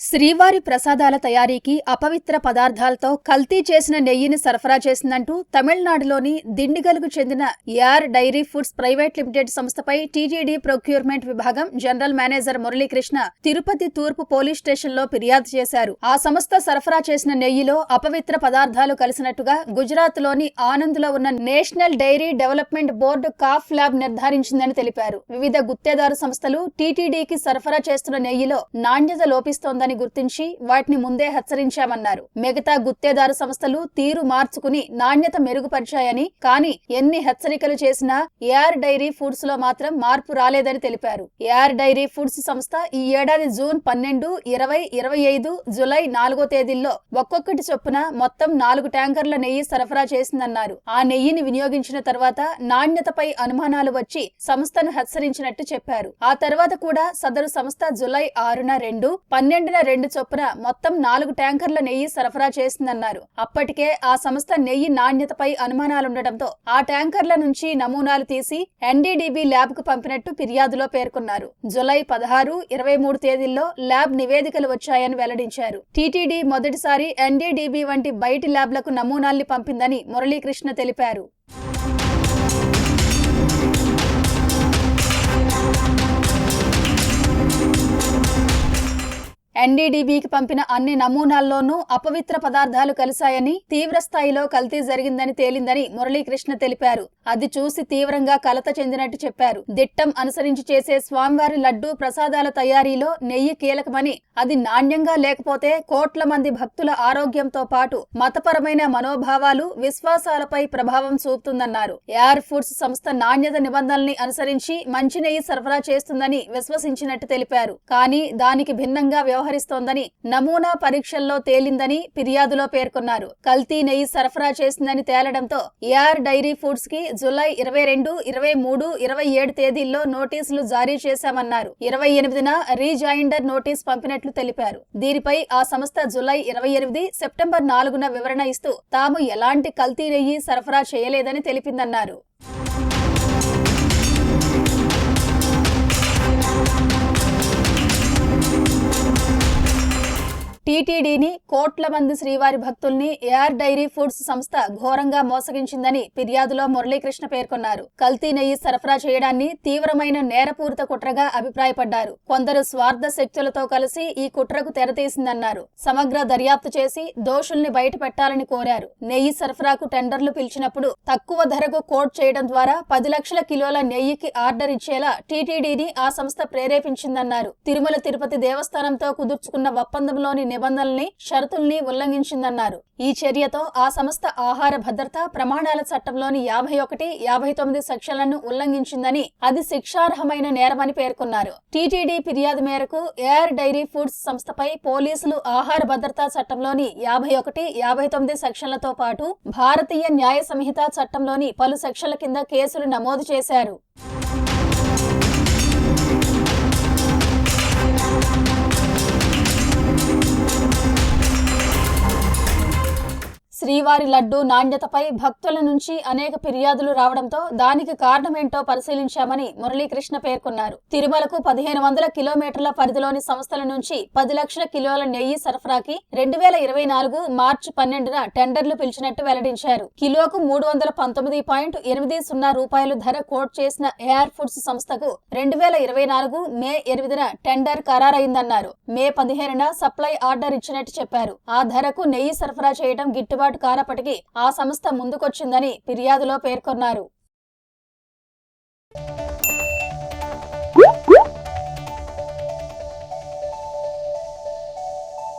శ్రీవారి ప్రసాదాల తయారీకి అపవిత్ర పదార్థాలతో కల్తీ చేసిన నెయ్యిని సరఫరా చేసిందంటూ తమిళనాడులోని దిండిగల్కు చెందిన AR dairy foods private limited సంస్థపై టీటీడీ ప్రొక్యూర్మెంట్ విభాగం జనరల్ మేనేజర్ మురళీకృష్ణ తిరుపతి తూర్పు పోలీస్ స్టేషన్లో ఫిర్యాదు చేశారు. ఆ సంస్థ సరఫరా చేసిన నెయ్యిలో అపవిత్ర పదార్థాలు కలిసినట్టుగా గుజరాత్లోని ఆనంద్లో ఉన్న నేషనల్ డైరీ డెవలప్మెంట్ బోర్డు కాఫ్ ల్యాబ్ నిర్ధారించిందని తెలిపారు. వివిధ గుత్తేదారు సంస్థలు టీటీడీకి సరఫరా చేస్తున్న నెయ్యిలో నాణ్యత లోపిస్తోందని గుర్తించి వాటిని ముందే హెచ్చరించామన్నారు. మిగతా గుత్తేదారు సంస్థలు తీరు మార్చుకుని నాణ్యత మెరుగుపరిచాయని కానీ ఎన్ని హెచ్చరికలు చేసినా ఏఆర్ డైరీ ఫుడ్స్లో మాత్రం మార్పు రాలేదని తెలిపారు. ఏఆర్ డైరీ ఫుడ్స్ సంస్థ ఈ ఏడాది జూన్ పన్నెండు ఇరవై ఇరవై ఐదు జులై నాలుగో తేదీల్లో ఒక్కొక్కటి చొప్పున మొత్తం నాలుగు ట్యాంకర్ల నెయ్యి సరఫరా చేసిందన్నారు. ఆ నెయ్యిని వినియోగించిన తర్వాత నాణ్యతపై అనుమానాలు వచ్చి సంస్థను హెచ్చరించినట్టు చెప్పారు. ఆ తర్వాత కూడా సదరు సంస్థ జులై ఆరున రెండు పన్నెండున రెండు చొప్పున మొత్తం నాలుగు ట్యాంకర్ల నెయ్యి సరఫరా చేసిందన్నారు అప్పటికే ఆ సంస్థ నెయ్యి నాణ్యతపై అనుమానాలుండటంతో ఆ ట్యాంకర్ల నుంచి నమూనాలు తీసి ఎన్డీడీబీ ల్యాబ్కు పంపినట్టు ఫిర్యాదులో పేర్కొన్నారు. జులై పదహారు ఇరవై మూడు తేదీల్లో ల్యాబ్ నివేదికలు వచ్చాయని వెల్లడించారు. టీటీడీ మొదటిసారి ఎన్డీడీబీ వంటి బయటి ల్యాబ్లకు నమూనాల్ని పంపిందని మురళీకృష్ణ తెలిపారు. ఎన్డీడీబీకి పంపిన అన్ని నమూనాల్లోనూ అపవిత్ర పదార్థాలు కలిశాయని తీవ్రస్థాయిలో కల్తీ జరిగిందని తేలిందని మురళీకృష్ణ తెలిపారు. అది చూసి తీవ్రంగా కలత చెందినట్టు చెప్పారు. దిట్టం అనుసరించి చేసే స్వామివారి లడ్డూ ప్రసాదాల తయారీలో నెయ్యి కీలకమని అది నాణ్యంగా లేకపోతే కోట్ల మంది భక్తుల ఆరోగ్యంతో పాటు మతపరమైన మనోభావాలు విశ్వాసాలపై ప్రభావం చూపుతుందన్నారు. ఎయిర్ ఫుడ్స్ సంస్థ నాణ్యత నిబంధనల్ని అనుసరించి మంచి నెయ్యి సరఫరా చేస్తుందని విశ్వసించినట్టు తెలిపారు. కానీ దానికి భిన్నంగా వ్యవహరిస్తోందని నమూనా పరీక్షల్లో తేలిందని ఫిర్యాదులో పేర్కొన్నారు. కల్తీ నెయ్యి సరఫరా చేసిందని తేలడంతో ఏఆర్ డైరీ ఫుడ్స్కి జులై ఇరవై రెండు ఇరవై మూడు ఇరవై ఏడు తేదీల్లో నోటీసులు జారీ చేశామన్నారు. ఇరవై ఎనిమిదిన రీజాయిండర్ నోటీస్ పంపినట్లు తెలిపారు. దీనిపై ఆ సంస్థ జులై ఇరవై ఎనిమిది సెప్టెంబర్ నాలుగున వివరణ ఇస్తూ తాము ఎలాంటి కల్తీ నెయ్యి సరఫరా చేయలేదని తెలిపిందన్నారు. టీటీడీని కోట్ల మంది శ్రీవారి భక్తుల్ని ఏఆర్ డైరీ ఫుడ్స్ సంస్థ ఘోరంగా మోసగించిందని ఫిర్యాదులో మురళీకృష్ణ పేర్కొన్నారు. కల్తీ నెయ్యి సరఫరా చేయడాన్ని తీవ్రమైన నేరపూరిత కుట్రగా అభిప్రాయపడ్డారు. కొందరు స్వార్థ శక్తులతో కలిసి ఈ కుట్రకు తెరతీసిందన్నారు సమగ్ర దర్యాప్తు చేసి దోషుల్ని బయటపెట్టాలని కోరారు. నెయ్యి సరఫరాకు టెండర్లు పిలిచినప్పుడు తక్కువ ధరకు కోట్ చేయడం ద్వారా పది లక్షల కిలోల నెయ్యికి ఆర్డర్ ఇచ్చేలా టీటీడీని ఆ సంస్థ ప్రేరేపించిందన్నారు. తిరుమల తిరుపతి దేవస్థానంతో కుదుర్చుకున్న ఒప్పందంలోని నిబంధనల్ని షరతుల్ని ఉల్లంఘించిందన్నారు. ఈ చర్యతో ఆ సంస్థ ఆహార భద్రత ప్రమాణాల చట్టంలోని యాభై ఒకటి యాభై తొమ్మిది సెక్షన్లను ఉల్లంఘించిందని అది శిక్షార్హమైన నేరమని పేర్కొన్నారు. టీటీడీ ఫిర్యాదు మేరకు ఎయిర్ డైరీ ఫుడ్స్ సంస్థపై పోలీసులు ఆహార భద్రతా చట్టంలోని యాభై ఒకటి యాభై తొమ్మిది సెక్షన్లతో పాటు భారతీయ న్యాయ సంహిత చట్టంలోని పలు సెక్షన్ల కింద కేసులు నమోదు చేశారు. అమ్మవారి లడ్డు నాణ్యతపై భక్తుల నుంచి అనేక ఫిర్యాదులు రావడంతో దానికి కారణమేంటో పరిశీలించామని మురళీకృష్ణ పేర్కొన్నారు. తిరుమలకు పదిహేను వందల కిలోమీటర్ల పరిధిలోని సంస్థల నుంచి పది లక్షల కిలోల నెయ్యి సరఫరాకి రెండు వేల ఇరవై నాలుగు మార్చి పన్నెండున టెండర్లు పిలిచినట్టు వెల్లడించారు. కిలోకు మూడు వందల పంతొమ్మిది పాయింట్ ఎనిమిది సున్నా రూపాయలు ధర కోట్ చేసిన ఏఆర్ ఫుడ్స్ సంస్థకు రెండు వేల ఇరవై నాలుగు మే ఎనిమిదిన టెండర్ ఖరారైందన్నారు. మే పదిహేనున సప్లై ఆర్డర్ ఇచ్చినట్టు చెప్పారు. ఆ ధరకు నెయ్యి సరఫరా చేయడం గిట్టుబాటు కానప్పటికీ ఆ సంస్థ ముందుకొచ్చిందని ఫిర్యాదులో పేర్కొన్నారు.